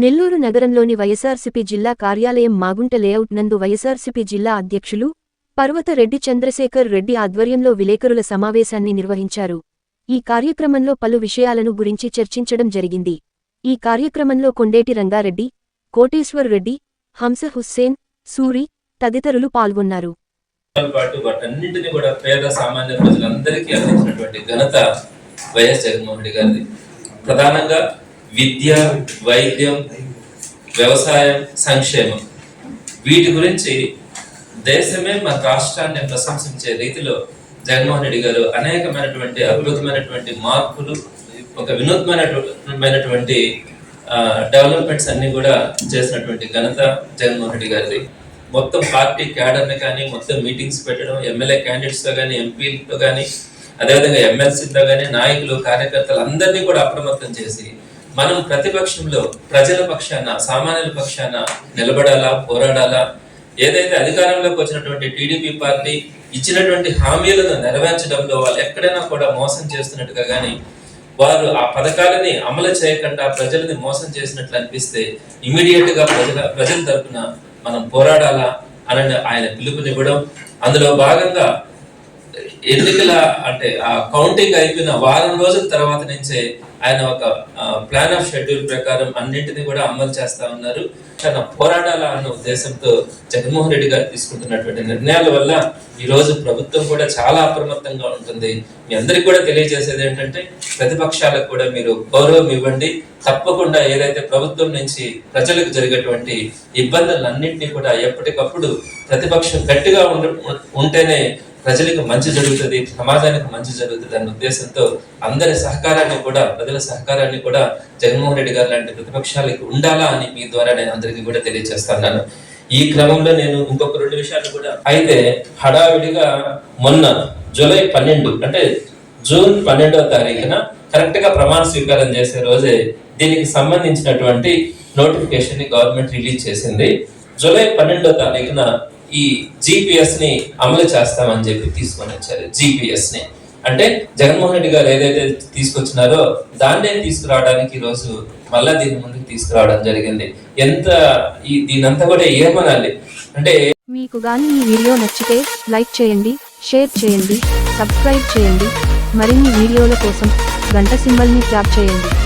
నెల్లూరు నగరంలోని వైఎస్ఆర్సీపీ జిల్లా కార్యాలయం మాగుంట లేఅవుట్ నందు వైఎస్ఆర్సీపీ జిల్లా అధ్యక్షులు పర్వతరెడ్డి చంద్రశేఖర్ రెడ్డి ఆధ్వర్యంలో విలేకరుల సమావేశాన్ని నిర్వహించారు. ఈ కార్యక్రమంలో పలు విషయాలను గురించి చర్చించడం జరిగింది. ఈ కార్యక్రమంలో కొండేటి రంగారెడ్డి కోటేశ్వర్ రెడ్డి హంస హుస్సేన్ సూరి తదితరులు పాల్గొన్నారు. పాటు వాటన్నింటినీ కూడా పేద సామాన్య ప్రజలందరికీ అందించినటువంటి ఘనత వైఎస్ జగన్మోహన్ రెడ్డి గారిది. ప్రధానంగా విద్య వైద్యం వ్యవసాయం సంక్షేమం. వీటి గురించి దేశమే మన రాష్ట్రాన్ని ప్రశంసించే రీతిలో జగన్మోహన్ రెడ్డి గారు అనేకమైనటువంటి అద్భుతమైనటువంటి మార్పులు ఒక వినూత్నమైనటువంటి డెవలప్మెంట్స్ అన్ని కూడా చేసినటువంటి ఘనత జగన్మోహన్ రెడ్డి గారిది. మొత్తం పార్టీ క్యాడర్ని కానీ మొత్తం మీటింగ్స్ పెట్టడం ఎమ్మెల్యే క్యాండిడేట్స్తో కానీ ఎంపీలతో కానీ అదేవిధంగా ఎమ్మెల్సీతో కానీ నాయకులు కార్యకర్తలు అందరినీ కూడా అప్రమత్తం చేసి మనం ప్రతిపక్షంలో ప్రజల పక్షాన సామాన్యుల పక్షాన నిలబడాలా పోరాడాలా? ఏదైతే అధికారంలోకి వచ్చినటువంటి టీడీపీ పార్టీ ఇచ్చినటువంటి హామీలను నెరవేర్చడంలో వాళ్ళు ఎక్కడైనా కూడా మోసం చేస్తున్నట్టుగా కానీ వారు ఆ పథకాలని అమలు చేయకుండా ప్రజలని మోసం చేసినట్లు అనిపిస్తే ఇమీడియట్గా ప్రజల ప్రజల తరఫున మనం పోరాడాలా? అని ఆయన పిలుపునివ్వడం అందులో భాగంగా ఎన్నికల అంటే ఆ కౌంటింగ్ అయిపోయిన వారం రోజుల తర్వాత నుంచే ఆయన ఒక ప్లాన్ ఆఫ్ షెడ్యూల్ ప్రకారం అన్నింటినీ కూడా అమలు చేస్తా ఉన్నారు. తన పోరాటాల అన్న ఉద్దేశంతో జగన్మోహన్ రెడ్డి గారు తీసుకుంటున్నటువంటి నిర్ణయాల వల్ల ఈరోజు ప్రభుత్వం కూడా చాలా అప్రమత్తంగా ఉంటుంది. మీ అందరికి కూడా తెలియజేసేది ఏంటంటే ప్రతిపక్షాలకు కూడా మీరు గౌరవం ఇవ్వండి. తప్పకుండా ఏదైతే ప్రభుత్వం నుంచి ప్రజలకు జరిగేటువంటి ఇబ్బందులన్నింటినీ కూడా ఎప్పటికప్పుడు ప్రతిపక్షం గట్టిగా ఉంటేనే ప్రజలకు మంచి జరుగుతుంది సమాజానికి మంచి జరుగుతుంది అన్న ఉద్దేశంతో అందరి సహకారాన్ని కూడా ప్రజల సహకారాన్ని కూడా జగన్మోహన్ రెడ్డి గారు లాంటి ప్రతిపక్షాలకు ఉండాలా అని మీ ద్వారా నేను అందరికీ కూడా తెలియజేస్తున్నాను. ఈ క్రమంలో నేను ఇంకొక రెండు విషయాలు కూడా. అయితే హడావిడిగా మొన్న జూలై పన్నెండు అంటే జూన్ పన్నెండవ తారీఖున కరెక్ట్గా ప్రమాణ స్వీకారం చేసే రోజే దీనికి సంబంధించినటువంటి నోటిఫికేషన్ని గవర్నమెంట్ రిలీజ్ చేసింది. జూలై పన్నెండో తారీఖున ఈ జిపిఎస్ని అమలు చేస్తామని చెప్పి తీసుకొని వచ్చారు. జిపిఎస్ని. అంటే జగన్మోహన్ రెడ్డి గారు ఏదైతే తీసుకొచ్చినారో దాన్నే తీసుకురావడానికి ఈరోజు రోజు మళ్ళా దీని ముందుకు తీసుకురావడం జరిగింది. ఎంత ఈ దీనంతా కూడా ఏమనాలి అంటే మీకు గాని ఈ వీడియో నచ్చితే లైక్ చేయండి షేర్ చేయండి సబ్స్క్రైబ్ చేయండి. మరిన్ని వీడియోల కోసం గంట సింబల్ని ట్యాప్ చేయండి.